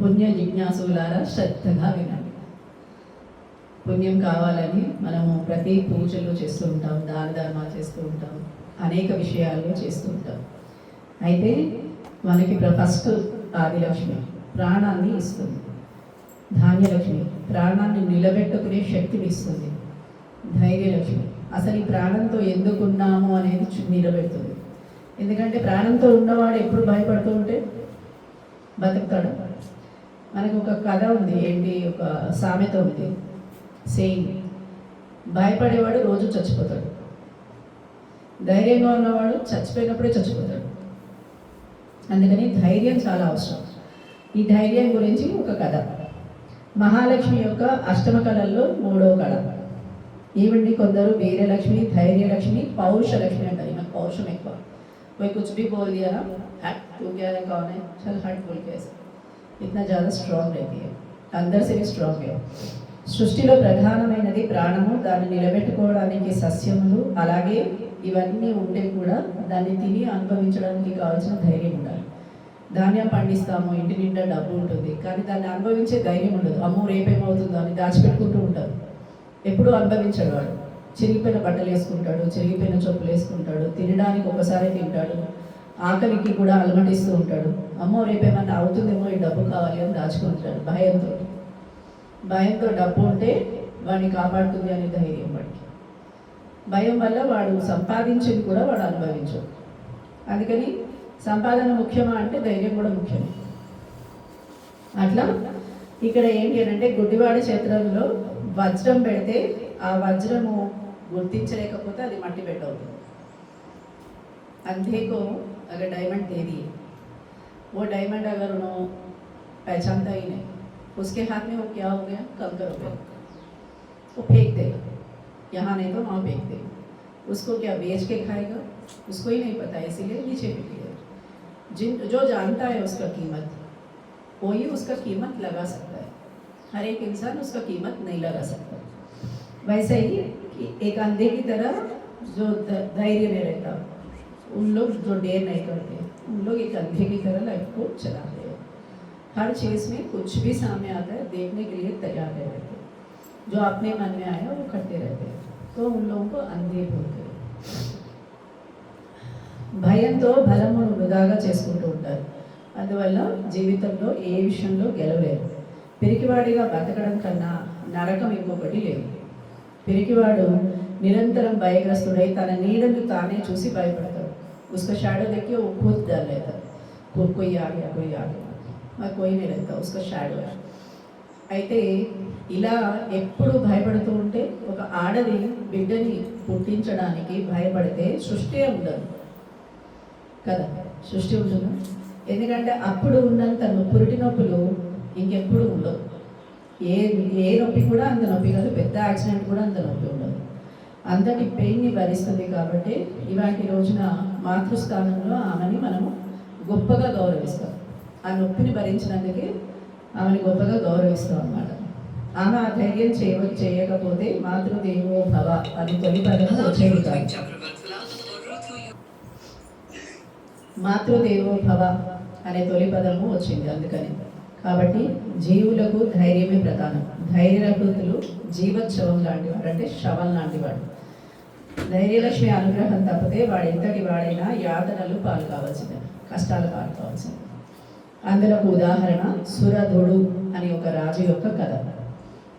పుణ్య జిజ్ఞాసులారా శ్రద్ధగా వినండి. పుణ్యం కావాలని మనము ప్రతి పూజలు చేస్తూ ఉంటాం దాన ధర్మాలు చేస్తూ ఉంటాం అనేక విషయాల్లో చేస్తూ ఉంటాం. అయితే మనకి ఫస్ట్ ఆదిలక్ష్మి ప్రాణాన్ని ఇస్తుంది. ధాన్యలక్ష్మి ప్రాణాన్ని నిలబెట్టుకునే శక్తిని ఇస్తుంది. ధైర్యలక్ష్మి అసలు ఈ ప్రాణంతో ఎందుకున్నాము అనేది నిలబెడుతుంది. ఎందుకంటే ప్రాణంతో ఉన్నవాడు ఎప్పుడు భయపడుతూ ఉంటే బతుకుతాడు? మనకు ఒక కథ ఉంది ఏంటి ఒక సామెత ఉంది సేయింగ్ భయపడేవాడు రోజు చచ్చిపోతాడు ధైర్యంగా ఉన్నవాడు చచ్చిపోయినప్పుడే చచ్చిపోతాడు అందుకని ధైర్యం చాలా అవసరం ఈ ధైర్యం గురించి ఒక కథ మహాలక్ష్మి యొక్క అష్టమ కళల్లో మూడవ కళ ఈవిడ్ని కొందరు వీరలక్ష్మి ధైర్యలక్ష్మి పౌరుషలక్ష్మి అంటారు ఈమె పౌరుషం ఎక్కువ कोई कुछ भी बोल दिया ना हट तू क्या है कौन है चल हट बोल के ऐसे इतना ज़्यादा स्ट्रांग रहती है अंदर से भी स्ट्रांग है సృష్టిలో ప్రధానమైనది ప్రాణము దాన్ని నిలబెట్టుకోవడానికి సస్యములు అలాగే ఇవన్నీ ఉంటే కూడా దాన్ని తిని అనుభవించడానికి కావాల్సిన ధైర్యం ఉండాలి ధాన్యం పండిస్తాము ఇంటి నిండా డబ్బు ఉంటుంది కానీ దాన్ని అనుభవించే ధైర్యం ఉండదు అమ్మో రేపేమవుతుందో అని దాచిపెట్టుకుంటూ ఉంటారు ఎప్పుడు అనుభవించడు వాడు చిరిగిపోయిన బట్టలు వేసుకుంటాడు చిరిగిపోయిన చెప్పులు వేసుకుంటాడు తినడానికి ఒకసారి తింటాడు ఆకలికి కూడా అలమటిస్తూ ఉంటాడు. అమ్మో రేపేమన్నా అవుతుందేమో ఈ డబ్బు కావాలి అని దాచుకుంటాడు భయంతో. భయంతో డబ్బు ఉంటే వాడిని కాపాడుతుంది అనే ధైర్యం వాడికి. భయం వల్ల వాడు సంపాదించింది కూడా వాడు అనుభవించు అందుకని సంపాదన ముఖ్యమా అంటే ధైర్యం కూడా ముఖ్యం అట్లా ఇక్కడ ఏంటి అంటే గుడ్డివాడి క్షేత్రంలో వజ్రం పెడితే ఆ వజ్రము గుర్తించలేకపోతే అది మట్టి పెట్టవుతుంది. అంతేకో अगर डायमंड दे दिए, वो डायमंड अगर उन्होंने पहचानता ही नहीं, उसके हाथ में वो क्या हो गया? कंकर हो गया। वो फेंक देगा। यहाँ नहीं तो वहाँ फेंक देगा। उसको क्या बेच के खाएगा? उसको ही नहीं पता, इसीलिए नीचे फेंक दिया। जिन, जो जानता है उसका कीमत, वो ही उसका कीमत लगा सकता है। हर एक इंसान उसका कीमत नहीं लगा सकता। वैसे ही कि एक अंधे की तरह जो धैर्य में रहता उन लोग जो डेर नहीं करते उन लोग एक अंधे की तरह लाइफ को चलाते हैं हर चीज़ में कुछ भी सामने आता है देखने के लिए तैयार रहते हैं जो अपने मन में आया वो करते रहते हैं तो उन लोगों को अंधे बोलते हैं భయంతో బలమును వృధాగా చేసుకుంటూ ఉంటారు అందువల్ల జీవితంలో ఏ విషయంలో గెలవలేరు పిరికివాడిగా బతకడం కన్నా నరకం ఇంకొకటి లేదు పిరికివాడు నిరంతరం భయగ్రస్తుడై తన నీడను తానే చూసి భయపడతాడు उसका शैडो देखिए वो खुद डर लेता है खुद कोई आ गया कोई आ गया मैं कोई नहीं रहता उसका షాడో అయితే ఇలా ఎప్పుడు భయపడుతూ ఉంటే ఒక ఆడది బిడ్డని పుట్టించడానికి భయపడితే సృష్టి ఉండదు కదా సృష్టి ఉంటుందా ఎందుకంటే అప్పుడు ఉన్నంత నొ- పురిటి నొప్పులు ఇంకెప్పుడు ఉండవు ఏ ఏ నొప్పి కూడా అంత నొప్పి కాదు పెద్ద యాక్సిడెంట్ కూడా అంత నొప్పి ఉండదు అంతటి పెయిన్ని భరిస్తుంది కాబట్టి ఇవాటి రోజున మాతృస్థానంలో ఆమెని మనము గొప్పగా గౌరవిస్తాం. ఆ నొప్పిని భరించినందుకే ఆమెని గొప్పగా గౌరవిస్తాం అన్నమాట. ఆమె ఆ ధైర్యం చేయ చేయకపోతే మాతృదేవో భవ అని తొలి పదము మాతృదేవో భవ అనే తొలి పదము వచ్చింది అందుకని. కాబట్టి జీవులకు ధైర్యమే ప్రధానం. ధైర్యరహితులు జీవోత్సవం లాంటి వాడు అంటే శవం లాంటి వాడు. ధైర్యలక్ష్మి అనుగ్రహం తప్పితే వాడు ఎంతటి వాడైనా యాతనలు పాలు కావాల్సిందే కష్టాలు పాలు కావాల్సిందే అందులో ఉదాహరణ సురధుడు అని ఒక రాజు యొక్క కథ.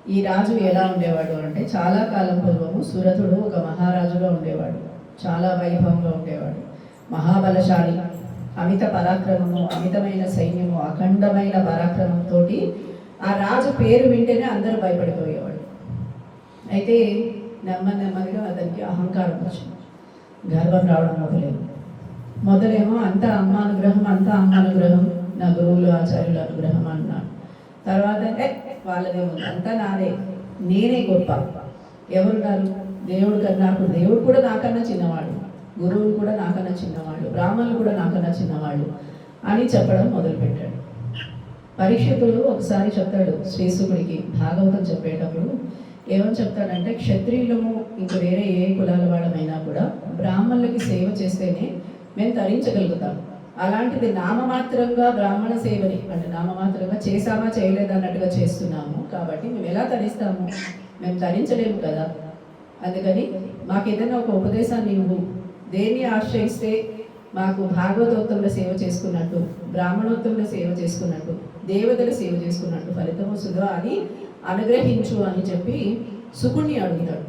ఈ రాజు ఎలా ఉండేవాడు అంటే చాలా కాలం పూర్వము సురథుడు ఒక మహారాజుగా ఉండేవాడు చాలా వైభవంగా ఉండేవాడు. మహాబలశాలి అమిత పరాక్రమము అమితమైన సైన్యము అఖండమైన పరాక్రమంతో ఆ రాజు పేరు వింటేనే అందరూ భయపడిపోయేవాడు అయితే నెమ్మది నెమ్మదిగా అతనికి అహంకారం వచ్చింది. గర్వం రావడం మొదలైంది. మొదలేమో అంతా అమ్మ అనుగ్రహం అంతా అమ్మ అనుగ్రహం నా గురువులు ఆచార్యుల అనుగ్రహం అన్నాడు. తర్వాత "ఏ, వాళ్ళదే ఉంది. అంతా నాదే. నేనే గొప్ప. ఎవరున్నారు దేవుడు కన్నా నాకు దేవుడు కూడా నాకన్నా చిన్నవాడు. గురువులు కూడా నాకన్నా చిన్నవాళ్ళు. బ్రాహ్మణులు కూడా నాకన్నా చిన్నవాళ్ళు అని చెప్పడం మొదలుపెట్టాడు. పరీక్షకుడు ఒకసారి చెప్తాడు శ్రీసుకుడికి భాగవతం చెప్పేటప్పుడు ఏమని చెప్తానంటే క్షత్రియులము ఇంక వేరే ఏ కులాల వాళ్ళమైనా కూడా బ్రాహ్మణులకి సేవ చేస్తేనే మేము తరించగలుగుతాం. అలాంటిది నామమాత్రంగా బ్రాహ్మణ సేవని అంటే నామమాత్రంగా చేసామా చేయలేదా అన్నట్టుగా చేస్తున్నాము. కాబట్టి మేము ఎలా తరిస్తాము? మేము తరించలేము కదా. అందుకని మాకు ఏదైనా ఒక ఉపదేశాన్ని ఇవ్వు. దేన్ని ఆశ్రయిస్తే మాకు భాగవతోత్తంలో సేవ చేసుకున్నట్టు బ్రాహ్మణోత్తంలో సేవ చేసుకున్నట్టు దేవతల సేవ చేసుకున్నట్టు ఫలితం సుధ అని అనుగ్రహించు అని చెప్పి సుకుణ్ణి అడుగుతాడు.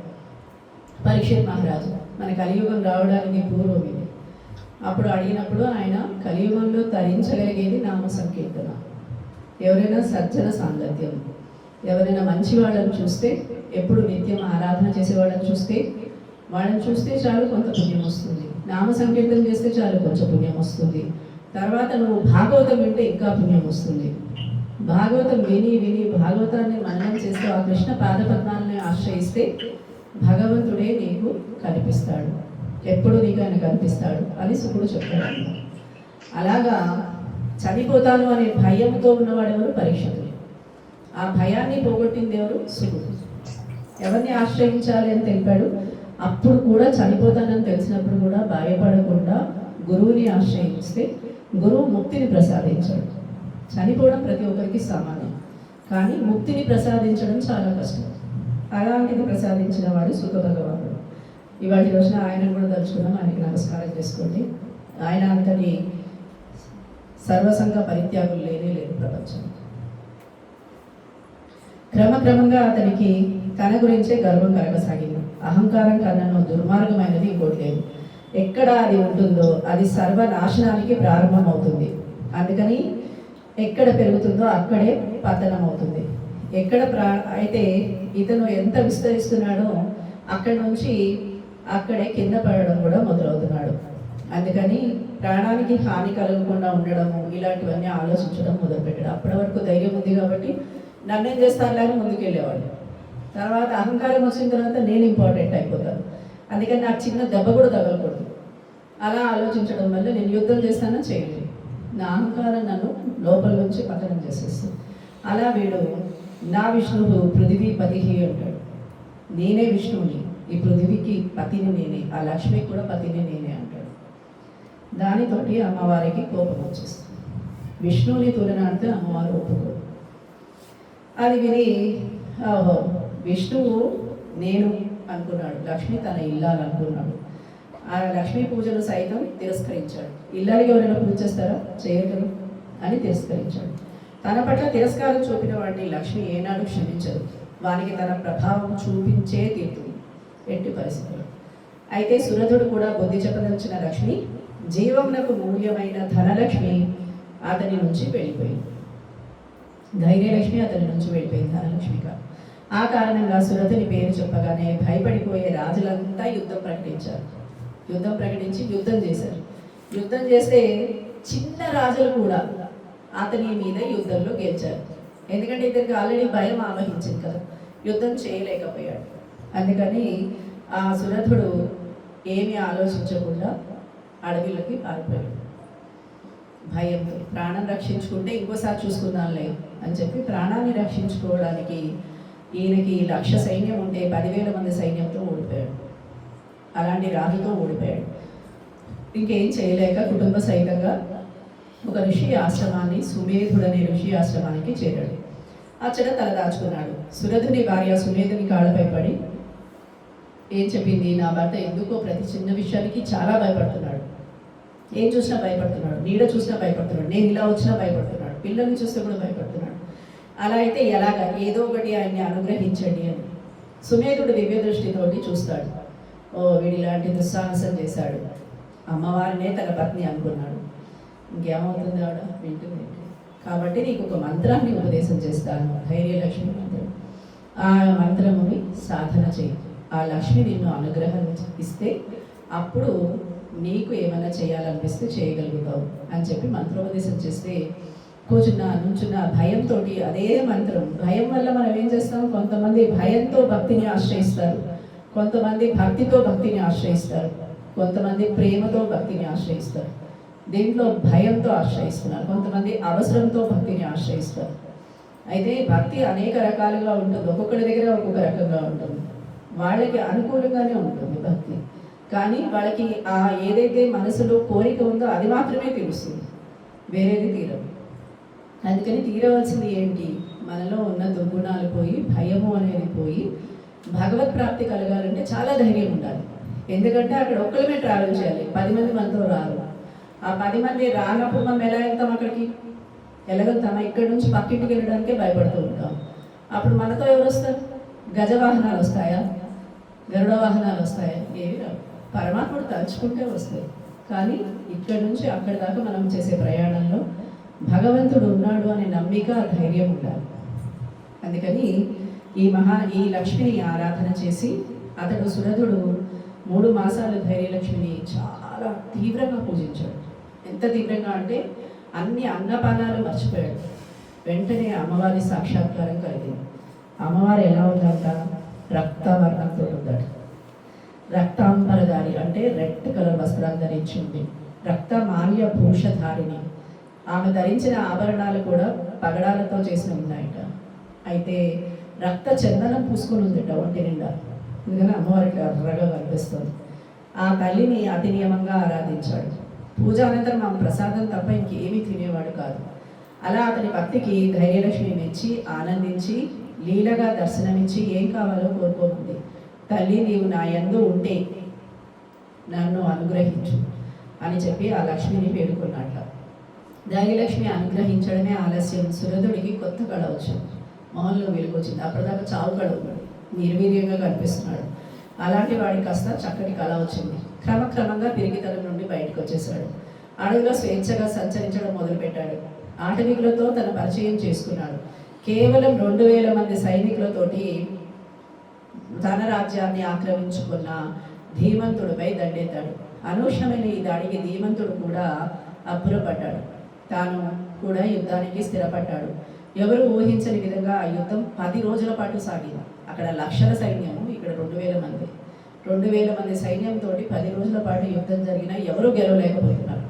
పరీక్షిత్ మహారాజు మన కలియుగం రావడానికి పూర్వం ఇది. అప్పుడు అడిగినప్పుడు ఆయన కలియుగంలో తరించగలిగేది నామ సంకీర్తన ఎవరైనా సజ్జన సాంగత్యం. ఎవరైనా మంచి వాళ్ళని చూస్తే ఎప్పుడు నిత్యం ఆరాధన చేసే వాళ్ళని చూస్తే వాళ్ళని చూస్తే చాలు కొంత పుణ్యం వస్తుంది. నామ సంకీర్తన చేస్తే చాలు కొంచెం పుణ్యం వస్తుంది. తర్వాత నువ్వు భాగవతం వింటే ఇంకా పుణ్యం వస్తుంది. భాగవతం విని విని భాగవతాన్ని మననం చేస్తూ ఆ కృష్ణ పాదపద్మాలని ఆశ్రయిస్తే భగవంతుడే నీకు కనిపిస్తాడు. ఎప్పుడు నీకు ఆయన కనిపిస్తాడు అని శుకుడు చెప్తాడు అలాగా చనిపోతాను అనే భయంతో ఉన్నవాడెవరు పరీక్షకుడు ఆ భయాన్ని పోగొట్టింది ఎవరు? శుకుడు. ఎవరిని ఆశ్రయించాలి అని తెలిపాడు? అప్పుడు కూడా చనిపోతానని తెలిసినప్పుడు కూడా భయపడకుండా గురువుని ఆశ్రయిస్తే గురువు ముక్తిని ప్రసాదించాడు. చనిపోవడం ప్రతి ఒక్కరికి సమానం కానీ ముక్తిని ప్రసాదించడం చాలా కష్టం. అలాంటిది ప్రసాదించిన వాడు సుఖ భగవానుడు. ఇవాటి రోజున ఆయన కూడా తలుచుకున్నాం ఆయనకి నమస్కారం చేసుకోండి. ఆయన అంతటి సర్వసంగ పరిత్యాగులు లేనే లేదు ప్రపంచం క్రమక్రమంగా అతనికి తన గురించే గర్వం కలగసాగింది. అహంకారం కన్నను దుర్మార్గమైనది ఇంకోటి లేదు. ఎక్కడ అది ఉంటుందో అది సర్వనాశనానికి ప్రారంభమవుతుంది. అందుకని ఎక్కడ పెరుగుతుందో అక్కడే పతనం అవుతుంది ఎక్కడ ప్రా అయితే ఇతను ఎంత విస్తరిస్తున్నాడో అక్కడి నుంచి అక్కడే కింద పడడం కూడా మొదలవుతున్నాడు. అందుకని ప్రాణానికి హాని కలగకుండా ఉండడము ఇలాంటివన్నీ ఆలోచించడం మొదలుపెట్టాడు. అప్పటి వరకు ధైర్యం ఉంది కాబట్టి నన్నేం చేస్తారులే ముందుకెళ్ళేవాడు. తర్వాత అహంకారం వచ్చిన తర్వాత నేను ఇంపార్టెంట్ అయిపోతాను. అందుకని నాకు చిన్న దెబ్బ కూడా తగలకూడదు. అలా ఆలోచించడం వల్ల నేను యుద్ధం చేస్తానో చేయలేదు నా అహంకారం నన్ను లోపల నుంచి పతనం చేసేస్తుంది అలా వీడు నా విష్ణువు పృథివీ పతిహి అంటాడు. నేనే విష్ణువుని ఈ పృథివీకి పతిని నేనే ఆ లక్ష్మికి కూడా పతిని నేనే అంటాడు. దానితోటి అమ్మవారికి కోపం వచ్చేస్తుంది. విష్ణువుని తులనాడితే అమ్మవారు ఒప్పుకోదు అది విని ఓహో విష్ణువు నేను అనుకున్నాడు. లక్ష్మి తన ఇల్లాలనుకున్నాడు ఆ లక్ష్మీ పూజను సైతం తిరస్కరించాడు. ఇల్లాలకి ఎవరైనా పూజ చేస్తారా? చేయగలరు అని తిరస్కరించాడు. తన పట్ల తిరస్కారం చూపిన వాడిని లక్ష్మి ఏనాడు క్షమించదు. వానికి తన ప్రభావం చూపించే తీరుతుంది ఎట్టి పరిస్థితులు అయితే సురథుడు కూడా బుద్ధి చెప్పదలిచిన లక్ష్మి జీవమునకు మూల్యమైన ధనలక్ష్మి అతని నుంచి వెళ్ళిపోయింది. ధైర్యలక్ష్మి అతని నుంచి వెళ్ళిపోయింది ధనలక్ష్మిగా. ఆ కారణంగా సురథుని పేరు చెప్పగానే భయపడిపోయే రాజులంతా యుద్ధం ప్రకటించారు. యుద్ధం ప్రకటించి యుద్ధం చేశారు. యుద్ధం చేస్తే చిన్న రాజులు కూడా అతని మీద యుద్ధంలో గెలిచారు. ఎందుకంటే ఇతనికి ఆల్రెడీ భయం ఆవహించింది కదా. యుద్ధం చేయలేకపోయాడు. అందుకని ఆ సురథుడు ఏమీ ఆలోచించకుండా అడవిలోకి పారిపోయాడు భయంతో ప్రాణం రక్షించుకుంటే ఇంకోసారి చూసుకుందాంలే అని చెప్పి ప్రాణాన్ని రక్షించుకోవడానికి ఈయనకి లక్ష సైన్యం ఉంటే పదివేల మంది సైన్యంతో ఓడిపోయాడు. అలాంటి రాజుతో ఓడిపోయాడు. ఇంకేం చేయలేక కుటుంబ సహితంగా ఒక ఋషి ఆశ్రమాన్ని సుమేధుడనే ఋషి ఆశ్రమానికి చేరాడు. అచ్చట తల దాచుకున్నాడు. సురధుని భార్య సుమేధుని కాళ్ళపై పడి ఏం చెప్పింది? నా భర్త ఎందుకో ప్రతి చిన్న విషయానికి చాలా భయపడుతున్నాడు. ఏం చూసినా భయపడుతున్నాడు. నీడ చూసినా భయపడుతున్నాడు. నేను ఇలా వచ్చినా భయపడుతున్నాడు. పిల్లల్ని చూస్తే కూడా భయపడుతున్నాడు అలా అయితే ఎలాగా? ఏదో ఒకటి ఆయన్ని అనుగ్రహించండి అని. సుమేధుడు దివ్య దృష్టితోటి చూస్తాడు. ఓ వీడి ఇలాంటి దుస్సాహసం చేశాడు. అమ్మవారినే తన పత్ని అనుకున్నాడు. ఇంకేమవుతుంది ఆవిడ? వింటుంది. కాబట్టి నీకు ఒక మంత్రాన్ని ఉపదేశం చేస్తాను. ధైర్యలక్ష్మి మంత్రం. ఆ మంత్రముని సాధన చేయి. ఆ లక్ష్మి నిన్ను అనుగ్రహం ఇస్తే అప్పుడు నీకు ఏమైనా చేయాలనిపిస్తే చేయగలుగుతావు అని చెప్పి మంత్రోపదేశం చేస్తే కూర్చున్న నుంచున్న భయంతో అదే మంత్రం. భయం వల్ల మనం ఏం చేస్తాం? కొంతమంది భయంతో భక్తిని ఆశ్రయిస్తారు. కొంతమంది భక్తితో భక్తిని ఆశ్రయిస్తారు. కొంతమంది ప్రేమతో భక్తిని ఆశ్రయిస్తారు. దీంట్లో భయంతో ఆశ్రయిస్తున్నారు. కొంతమంది అవసరంతో భక్తిని ఆశ్రయిస్తారు. అయితే భక్తి అనేక రకాలుగా ఉంటుంది. ఒక్కొక్కరి దగ్గర ఒక్కొక్క రకంగా ఉంటుంది. వాళ్ళకి అనుకూలంగానే ఉంటుంది భక్తి. కానీ వాళ్ళకి ఆ ఏదైతే మనసులో కోరిక ఉందో అది మాత్రమే తెలుస్తుంది. వేరేది తీరదు. అందుకని తీరవలసింది ఏంటి? మనలో ఉన్న దుర్గుణాలు పోయి భయము అనేది పోయి భగవత్ ప్రాప్తి కలగాలంటే చాలా ధైర్యం ఉండాలి. ఎందుకంటే అక్కడ ఒక్కరిమే ట్రావెల్ చేయాలి. పది మంది మనతో రారు. ఆ పది మంది రానప్పుడు మనం ఎలా వెళ్తాం అక్కడికి? వెళ్ళగలుగుతామా ఇక్కడి నుంచి పక్కింటికి వెళ్ళడానికే భయపడుతూ ఉంటాం. అప్పుడు మనతో ఎవరు వస్తారు గజ వాహనాలు వస్తాయా? గరుడ వాహనాలు వస్తాయా? ఏవి రావు. పరమాత్ముడు తలుచుకుంటే వస్తాయి. కానీ ఇక్కడి నుంచి అక్కడి దాకా మనం చేసే ప్రయాణంలో భగవంతుడు ఉన్నాడు అనే నమ్మిక ధైర్యం ఉండాలి. అందుకని ఈ మహా ఈ లక్ష్మిని ఆరాధన చేసి అతడు సురధుడు మూడు మాసాలు ధైర్యలక్ష్మిని చాలా తీవ్రంగా పూజించాడు. ఎంత తీవ్రంగా అంటే అన్ని అన్నపానాలు మర్చిపోయాడు. వెంటనే అమ్మవారి సాక్షాత్కారం కలిగింది. అమ్మవారు ఎలా ఉందంట? రక్తవర్ణంతో ఉందట. రక్తాంబరధారి అంటే రెడ్ కలర్ వస్త్రాలు ధరించింది రక్త మాల్య భూషధారిణి ఆమె ధరించిన ఆభరణాలు కూడా పగడాలతో చేసి ఉన్నాయట అయితే రక్త చందనం పూసుకొని ఉందిట ఒంటి నిండా. ఎందుకని అమ్మవారికి ఎర్రగా కనిపిస్తుంది. ఆ తల్లిని అతి నియమంగా ఆరాధించాడు. పూజ అనంతరం ఆమె ప్రసాదం తప్ప ఇంకేమీ తినేవాడు కాదు. అలా అతని భక్తికి ధైర్యలక్ష్మి మెచ్చి ఆనందించి లీలగా దర్శనమిచ్చి ఏం కావాలో కోరుకోకుంది. తల్లి నీవు నా యందు ఉంటే నన్ను అనుగ్రహించు అని చెప్పి ఆ లక్ష్మిని పేర్కొన్నట్ట ధైర్యలక్ష్మి అనుగ్రహించడమే ఆలస్యం. సురధుడికి కొత్త కళ వచ్చింది మొహంలో వెలుగొచ్చింది. అప్పటిదాకా చావు కళ ఉన్నాడు నిర్వీర్యంగా కనిపిస్తున్నాడు. అలాంటి వాడికి కాస్త చక్కటి కళ వచ్చింది. క్రమక్రమంగా పిరిగితనం నుండి బయటకు వచ్చేసాడు అడవిలో స్వేచ్ఛగా సంచరించడం మొదలుపెట్టాడు. ఆటవికులతో తన పరిచయం చేసుకున్నాడు. కేవలం రెండు వేల మంది సైనికులతోటి తన రాజ్యాన్ని ఆక్రమించుకున్న ధీమంతుడిపై దండెత్తాడు. అనూహ్యమైన ఈ దాడికి ధీమంతుడు కూడా అబ్బురపడ్డాడు. తాను కూడా యుద్ధానికి స్థిరపడ్డాడు. ఎవరు ఊహించని విధంగా ఆ యుద్ధం పది రోజుల పాటు సాగింది. అక్కడ లక్షల సైన్యము ఇక్కడ రెండు వేల మంది. రెండు వేల మంది సైన్యంతో పది రోజుల పాటు యుద్ధం జరిగినా ఎవరు గెలవలేకపోతున్నారు.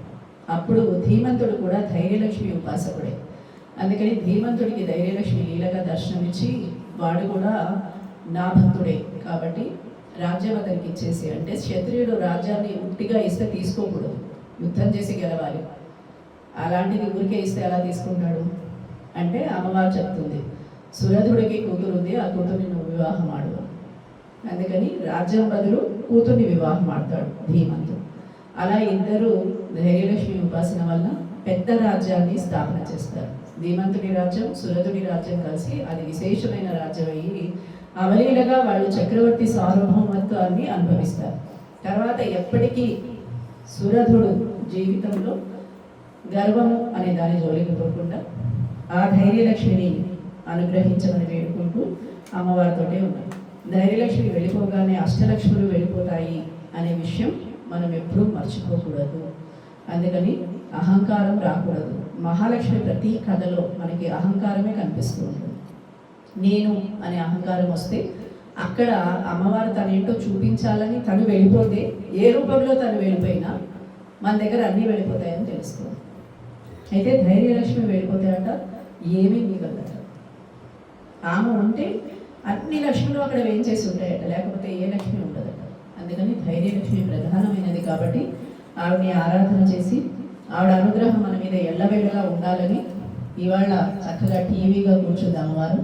అప్పుడు ధీమంతుడు కూడా ధైర్యలక్ష్మి ఉపాసకుడే. అందుకని ధీమంతుడికి ధైర్యలక్ష్మి లీలగా దర్శనమిచ్చి వాడు కూడా నా భక్తుడే. కాబట్టి రాజ్యం అతనికి ఇచ్చేసి అంటే క్షత్రియుడు రాజ్యాన్ని ఉట్టిగా ఇస్తే తీసుకోకూడదు. యుద్ధం చేసి గెలవాలి. అలాంటిది ఊరికే ఇస్తే ఎలా తీసుకుంటాడు? అంటే అమ్మవారు చెప్తుంది సురధుడికి కూతురు ఉంది ఆ కూతుర్ని నువ్వు వివాహం ఆడు. అందుకని రాజ్యం బదులు కూతుర్ని వివాహం ఆడతాడు ధీమంతుడు అలా ఇద్దరు ధైర్యలక్ష్మి ఉపాసన వల్ల పెద్ద రాజ్యాన్ని స్థాపన చేస్తారు. ధీమంతుడి రాజ్యం సురధుడి రాజ్యం కలిసి అది విశేషమైన రాజ్యం అయ్యి అవలీలగా వాళ్ళు చక్రవర్తి సార్వభౌమత్వాన్ని అనుభవిస్తారు. తర్వాత ఎప్పటికీ సురధుడు జీవితంలో గర్వం అనే దాని జోలికి పోకుండా ఆ ధైర్యలక్ష్మిని అనుగ్రహించమని వేడుకుంటూ అమ్మవారితోటే ఉన్నాం. ధైర్యలక్ష్మి వెళ్ళిపోగానే అష్టలక్ష్ములు వెళ్ళిపోతాయి అనే విషయం మనం ఎప్పుడూ మర్చిపోకూడదు. అందుకని అహంకారం రాకూడదు. మహాలక్ష్మి ప్రతి కథలో మనకి అహంకారమే కనిపిస్తూ ఉంటుంది. నేను అనే అహంకారం వస్తే అక్కడ అమ్మవారు తనేంటో చూపించాలని తను వెళ్ళిపోతే ఏ రూపంలో తను వెళ్ళిపోయినా మన దగ్గర అన్నీ వెళ్ళిపోతాయని తెలుసుకోవాలి అయితే ధైర్యలక్ష్మి వెళ్ళిపోతాయట ఏమీ మిగలదట. ఆమె ఉంటే అన్ని లక్ష్ములు అక్కడ వేయించేసి ఉంటాయట లేకపోతే ఏ లక్ష్మి ఉండదట. అందుకని ధైర్యలక్ష్మి ప్రధానమైనది కాబట్టి ఆవిడని ఆరాధన చేసి ఆవిడ అనుగ్రహం మన మీద ఎల్లవేళలా ఉండాలని ఇవాళ చక్కగా టీవీగా కూర్చుంది అమ్మవారు.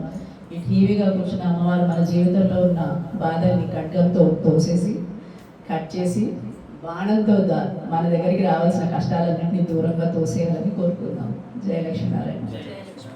ఈ టీవీగా కూర్చున్న అమ్మవారు మన జీవితంలో ఉన్న బాధల్ని ఖడ్గంతో తోసేసి కట్ చేసి బాణంతో మన దగ్గరికి రావాల్సిన కష్టాలన్నింటినీ దూరంగా తోసేయాలని కోరుకుందాం. జయలక్ష్మీ నారాయణ